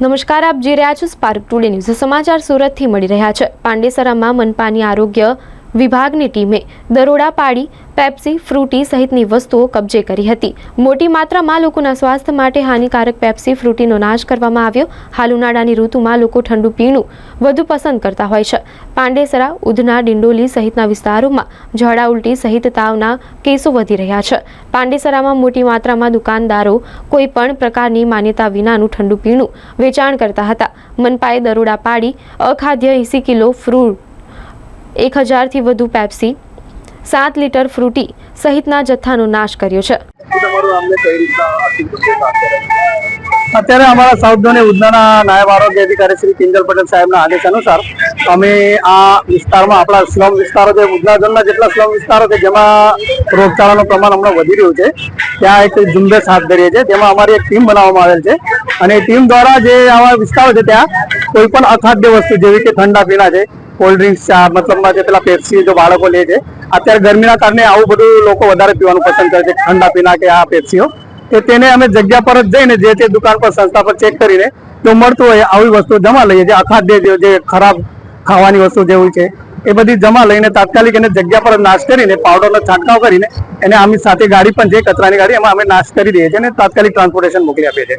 નમસ્કાર, આપ જે રહ્યા છો સ્પાર્ક ટુડે ન્યૂઝ સમાચાર સુરતથી મળી રહ્યા છે. પાંડેસરામાં મનપાની આરોગ્ય વિભાગની ટીમે દરોડા પાડી, પેપ્સી, ફ્રૂટી સહિતની વસ્તુઓ કબજે કરી હતી. મોટી માત્રામાં લોકોના સ્વાસ્થ્ય માટે હાનિકારક પેપ્સી, ફ્રૂટીનો નાશ કરવામાં આવ્યો. હાલ ઉનાળાની ઋતુમાં લોકો ઠંડુ પીણું વધુ પસંદ કરતા હોય છે. પાંડેસરા, ઉધના, ડિંડોલી સહિતના વિસ્તારોમાં ઝાડા ઉલટી સહિત તાવના કેસો વધી રહ્યા છે. પાંડેસરામાં મોટી માત્રામાં દુકાનદારો કોઈ પણ પ્રકારની માન્યતા વિનાનું ઠંડુ પીણું વેચાણ કરતા હતા. મનપાએ દરોડા પાડી, અખાદ્ય એંસી કિલો ફ્રૂટ એક હજારથી વધુ પેપ્સી સાત લીટર ફ્રૂટી સહિતના જથ્થાનો નાશ કર્યો છે? અત્યારે અમારા સાઉથ ઝોન ઉધનાના નાયબ આરોગ્ય અધિકારી શ્રી કિંજલ પટેલ સાહેબના આદેશ અનુસાર અમે આ વિસ્તારમાં આપણા સ્લમ વિસ્તારો છે ઉધના ઝોનના જેટલા સ્લમ વિસ્તારો છે જેમાં રોગચાળાનું પ્રમાણ હમણાં વધી રહ્યું છે ત્યાં એક ઝુંબેશ હાથ ધરીએ છીએ તેમાં અમારી એક ટીમ બનાવવામાં આવેલ છે અને ટીમ દ્વારા જે આવા વિસ્તારો છે ત્યાં કોઈ પણ અખાદ્ય વસ્તુ જેવી કે ઠંડા પીણા છે કોલ્ડ ડ્રિંક્સ ચા મતલબમાં જે પેલા પેપ્સી જો બાળકો લે છે, અત્યારે ગરમીના કારણે આવું બધું લોકો વધારે પીવાનું પસંદ કરે છે, ઠંડા પીના કે આ પેપ્સીઓ કે તેને અમે જગ્યા પર જ જઈને જે તે દુકાન પર સંસ્થા પર ચેક કરીને જો મળતું હોય આવી વસ્તુ જમા લઈએ જે અખાદ્ય જે- ખરાબ ખાવાની વસ્તુ જેવું છે, એ બધી જમા લઈને તાત્કાલિક એને જગ્યા પર નાશ કરીને પાવડરનો છંટકાવ કરીને એને આમની સાથે ગાડી પણ જે કચરાની ગાડી એમાં અમે નાશ કરી દઈએ છીએ અને તાત્કાલિક ટ્રાન્સપોર્ટેશન મોકલી આપીએ છીએ.